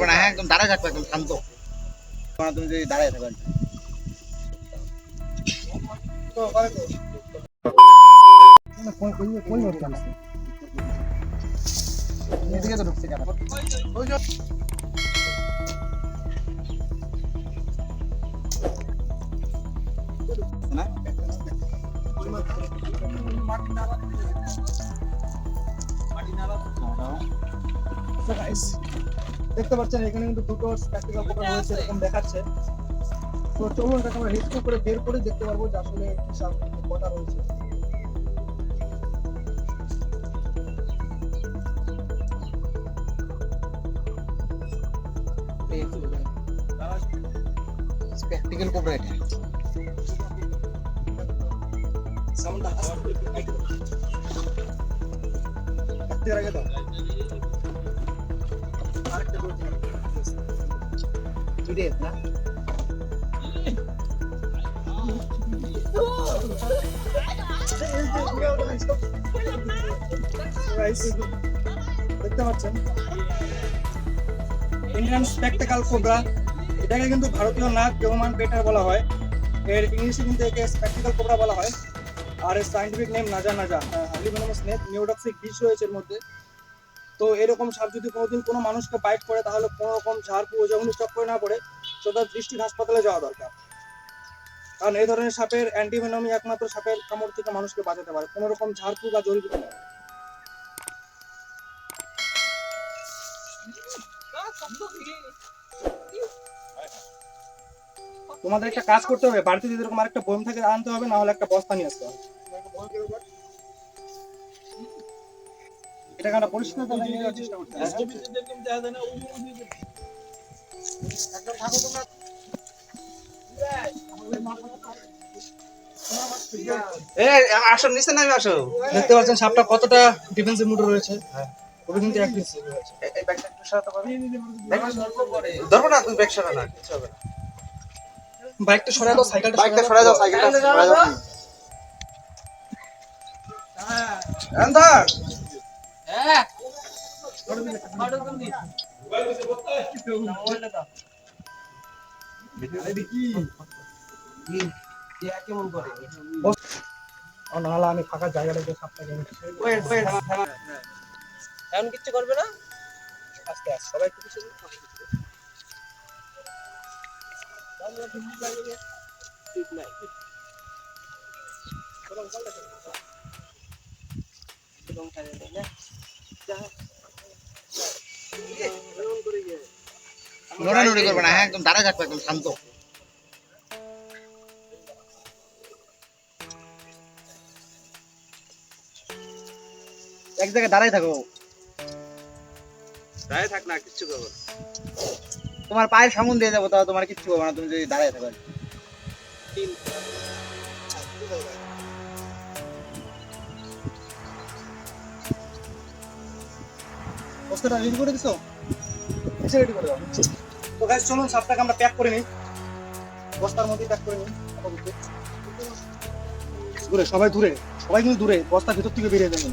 না হ্যাঁ একদম দাঁড়ায় থাকবে একদম শান্ত। তোমরা তুমি যদি দাঁড়ায় থাকবে এদিকে তো ঢুকছে কেন? দেখতে পাচ্ছেন, এখানে কিন্তু দুটো স্পেকটিক্যাল কভার রয়েছে এরকম দেখাচ্ছে। তো চলুন এটাকে আমরা রিস্ক করে বের করে দেখতে পারব যে আসলে হিসাব কটা রয়েছে। প্র্যাকটিক্যাল কোবরা এটা সাউন্ডটা আসতে। কাটতে আগে তো আরেকটা রয়েছে চিড়ে না? দেখতে পাচ্ছেন? ইন্ডিয়ান স্পেকটাকাল কোবরা এটাকে কিন্তু ভারতীয় নাগ কেউমান পেটার বলা হয়। এর ইংলিশে কিন্তু একে স্পেকটাকাল কোবরা বলা হয়। আর এর scientific name Naja naja highly venomous snake neurotoxic বিষ রয়েছে এর মধ্যে। তো এরকম সাপ যদি কোনোদিন কোনো মানুষকে বাইট করে, তাহলে কোনো রকম ঝাড় পুরো যেমন চক্করে না পড়ে। সোজা দৃষ্টির হাসপাতালে যাওয়া দরকার। কারণ এই ধরনের সাপের অ্যান্টিভেনমি একমাত্র সাপের কামড় থেকে মানুষকে বাঁচাতে পারে। কোনো রকম ঝাড়ফুঁ বা জড়িত তোমাদের একটা কাজ করতে হবে বাড়িতে যদি এরকম আরেকটা বয়ম থেকে আনতে হবে না হলে একটা বস্তা নিয়ে আসতে হবে। এটাকে আমরা পরিষ্কার করে চেষ্টা করতে হবে একদম থাকো তোমরা আসো নিচে নামে আসো। দেখতে পাচ্ছেন সাপটা কতটা ডিফেন্সিভ মুডে রয়েছে। ওটা কিন্তু ধরবো না তুমি ব্যাগ সরা না কিছু হবে না। বাইকটা সরাই দাও সাইকেলটা বাইকটা সরাই দাও সাইকেলটা সরাই দাও। আমি ফাঁকা জায়গাটা আসি। Wait wait. এমন কিচ্ছু করবে না? আস্তে আস্তে সবাই একটু যাও। নড়ানড়ি করবে না হ্যাঁ একদম দাঁড়ায় থাকবে একদম শান্ত এক জায়গায় দাঁড়ায় থাকো দাঁড়িয়ে থাক না কিচ্ছু করব না। তোমার পায়ের সামন দিয়ে যাব, তাও তোমার কিচ্ছু হবে না, তুমি যদি দাঁড়ায় থাকো বস্তাটা রেডি করে দিছো? এসে রেডি করে দাও। তো গাইস চলুন, সাপটাকে আমরা প্যাক করে নিই। বস্তার মধ্যে প্যাক করে নিই দূরে, সবাই দূরে, সবাই কিন্তু দূরে, বস্তার ভিতর থেকে বেরিয়ে যাবেন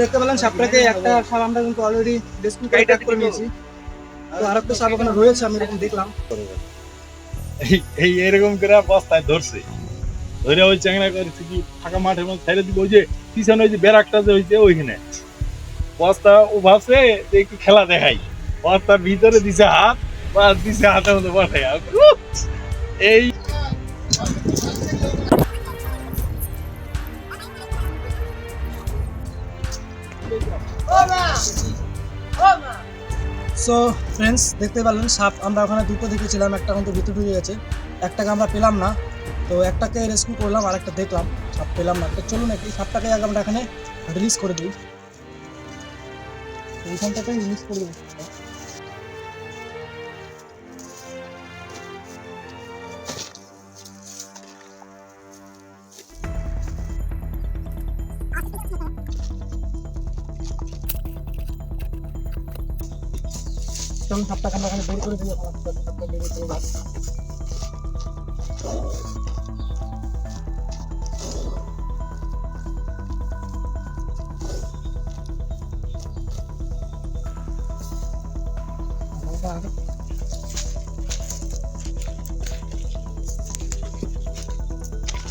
দেখতে পেলেন সাপটাকে একটা সাপ আমরা কিন্তু অলরেডি রেস্কিউ করে প্যাক করে নিয়েছি। তো আরেকটা সাপ ওখানে রয়েছে আমি এরকম দেখলাম। এই এরকম করে বস্তায় ধরছে। ধরে ওই চ্যাংড়া করেছে কি ফাঁকা মাঠের মধ্যে ছেড়ে দিব ওই যে পিছনে ওই যে ব্যারাকটা যে হয়েছে ওইখানে। বস্তা ও ভাবছে যে একটু খেলা দেখাই। বস্তার ভিতরে দিছে হাত বা দিছে হাতের মধ্যে বসাই। এই সো ফ্রেন্ডস দেখতে পারলেন, সাপ আমরা ওখানে দুটো দেখেছিলাম, একটা কিন্তু ভিতরে ঢুকে গেছে, একটাকে আমরা পেলাম না। তো একটাকে রেস্কিউ করলাম আর একটা দেখলাম, সাপ পেলাম না। তো চলুন একটি সাপটাকে আগে আমরা এখানে রিলিজ করে দিই। এইখানটাকে রিলিজ করে দিই। চলুন সাপটাকে আমরা এখানে বের করে দিই।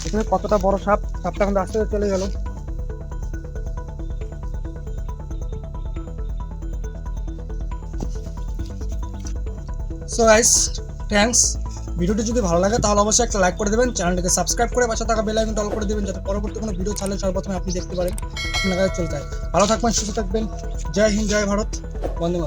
এখানে কতটা বড় সাপ সাপটা কিন্তু আস্তে চলে গেল সো গাইস থ্যাঙ্কস ভিডিওটি যদি ভালো লাগে, তাহলে অবশ্যই একটা লাইক করে দেবেন। চ্যানেলটিকে সাবস্ক্রাইব করে পাশে থাকা বেল আইকনটা অল করে দেবেন, যাতে পরবর্তী কোনো ভিডিও ছাড়লে সর্বপ্রথমে আপনি দেখতে পারেন। আপনার কাছে চলতে হয় ভালো থাকবেন, সুস্থ থাকবেন। জয় হিন্দ, জয় ভারত। বন্দে